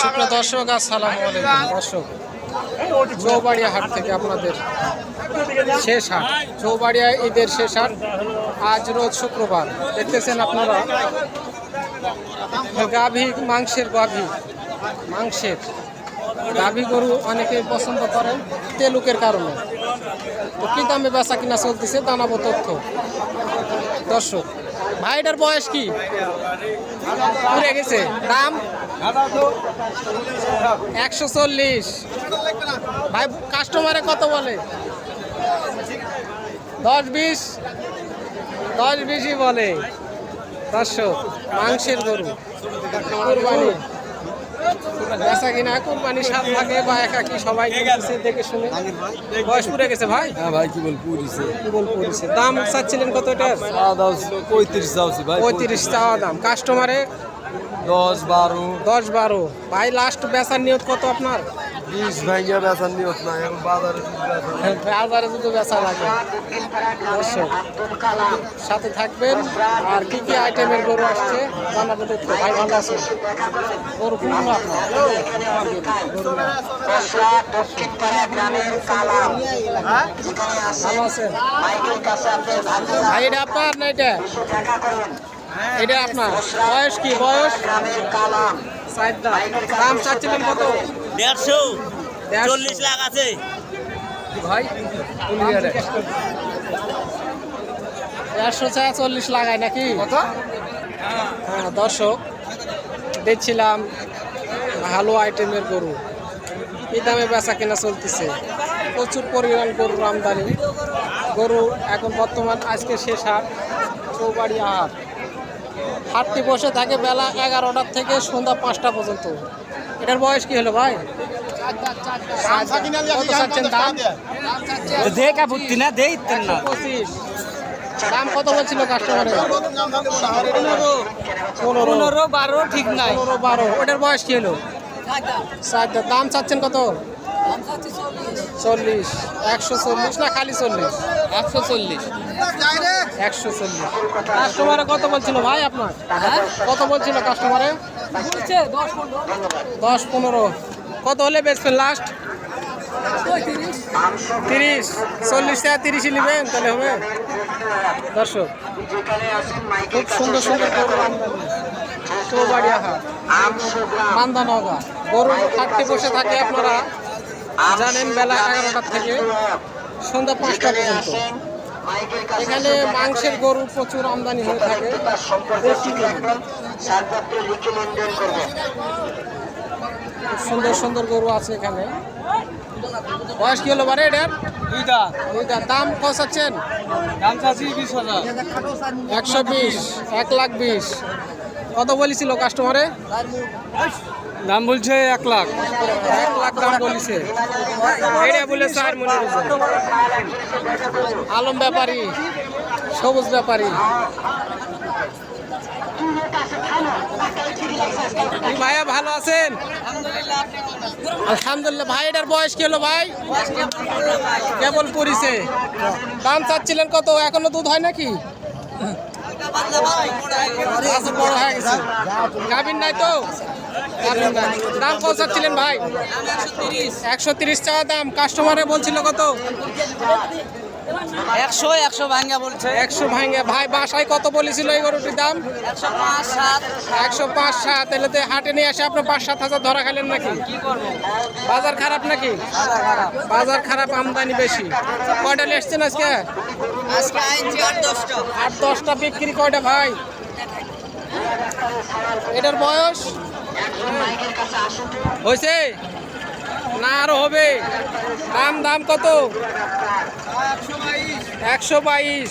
সুপ্রিয় দর্শক, আসসালাম আলাইকুম। দর্শক, চৌবাড়িয়া হাট থেকে আপনাদের শেষ হাট, চৌবাড়িয়া ঈদের শেষ হাট আজ রোজ শুক্রবার। দেখতেছেন আপনারা, গাভী মাংসের গাভী মাংসের। গাভী গরু অনেকে পছন্দ করেন তেলুকের কারণে। তো দামে বেচা কিনা চলতেছে জানাব তথ্য। দর্শক ভাইটার বয়স কি? পুড়ে গেছে। দাম? একশো চল্লিশ। ভাই কাস্টমারে কত বলে? দশ বিশ। দশ বিশই বলে। দর্শক, মাংসের গরু। কুরবানি। বেচা কিনা কুরবানি সাত থাকে বা একাকি সবাই দেখে শুনে। বয়স গেছে ভাই? হ্যাঁ ভাই কি বল পুরিছে কি বল পড়েছে? দাম চাচ্ছিলেন কত এটার চাওয়া দাও পঁয়ত্রিশ চাওছি ভাই পঁয়ত্রিশ চাওয়া দাম। কাস্টমারে? দশ বারো। দশ বারো। ভাই লাস্ট বেচার নিয়ত কত আপনার? বিশ ভাঙ্গিয়া বেচার নিয়ত না বাজারে বাজারে যদি বেচা লাগে। দর্শক, সাথে থাকবেন। আর কি কি আইটেমের গরু আসছে, জানাব তথ্য ভাই, ভালো আছে গরু আপনার? ভালো আছেন? ভাই, এটা আপনার না এটা? এটা আপনার। বয়স কি? বয়স? দাম চাচ্ছিলেন কত? দেড়শো। চল্লিশ লাখ আছে। ভাই দেড়শো চল্লিশ লাগায় নাকি? হ্যাঁ দর্শক দেখছিলাম ভালো আইটেমের গরু। এই দামে বেচা কেনা চলতেছে? প্রচুর পরিমাণ গরুর আমদানি। গরু এখন বর্তমান আজকে শেষ হাট চৌবাড়ি হাট। হাটটি বসে থাকে বেলা এগারোটার থেকে সন্ধ্যা পাঁচটা পর্যন্ত। এটার বয়স কি হলো ভাই? কত চাচ্ছেন দাম? দেখ বুদ্ধি না দেই না। দাম কত বলছিল কাস্টমারের? পনেরো। পনেরো। বারো ঠিক নাই। পনেরো বারো। ওটার বয়স কি হলো? দাম চাচ্ছেন কত? চল্লিশ। একশো চল্লিশ না খালি চল্লিশ? একশো চল্লিশ। একশো চল্লিশ কাস্টমারে কত বলছিল ভাই আপনার? কত বলছিল কাস্টমারে? দশ পনেরো। কত হলে বেচবেন লাস্ট তিরিশ। চল্লিশ টাকা তিরিশই নেবেন তাহলে হবে। দর্শক খুব সুন্দর সুন্দর চৌবাড়িয়া হাট বান্দানগা গরু হাটতে বসে থাকে আপনারা। জানেন বেলা এগারোটার থেকে। সন্ধ্যা পাঁচটা পর্যন্ত। এখানে মাংসের গরু প্রচুর আমদানি হয়ে থাকে। সুন্দর সুন্দর গরু আছে এখানে। বয়স কি হলো বারে এটার? দুইটা। দুইটা। দাম কষাচ্ছেন দাম চাচ্ছি বিশ হাজার। একশো বিশ এক লাখ বিশ। কত বলেছিল কাস্টমারে দাম বলছে এক লাখ। এক লাখ দাম বলেছে। এটা বলে স্যার মনে আলম ব্যাপারী সবুজ ব্যাপারী। ভাইয়া ভালো আছেন? আলহামদুলিল্লাহ ভাই এটার বয়স কি হলো ভাই? কেবল পরিছে দাম চাচ্ছিলেন কত? এখনও দুধ হয় নাকি? আচ্ছা, বড় হয়ে গেছে। গাভিন নাই তো। দাম কত চাচ্ছিলেন ভাই? একশো তিরিশ টাকা দাম। কাস্টমারে বলছিল কত? একশো একশো ভাঙ্গা বলছে। একশো ভাঙে ভাই বাসায় কত বলেছিল এই গরুটির দাম? একশো পাঁচ সাত। একশো পাঁচ সাত। এলে তো হাটে নিয়ে আসে আপনি পাঁচ সাত হাজার ধরা খেলেন নাকি? কি বাজার খারাপ নাকি? বাজার খারাপ আমদানি বেশি। কয়টা এসছেন আজকে? আজকে আট দশটা। আট দশটা বিক্রি কয়টা ভাই? এটার বয়স? হয়েছে না আরও হবে। দাম দাম কত? একশো বাইশ।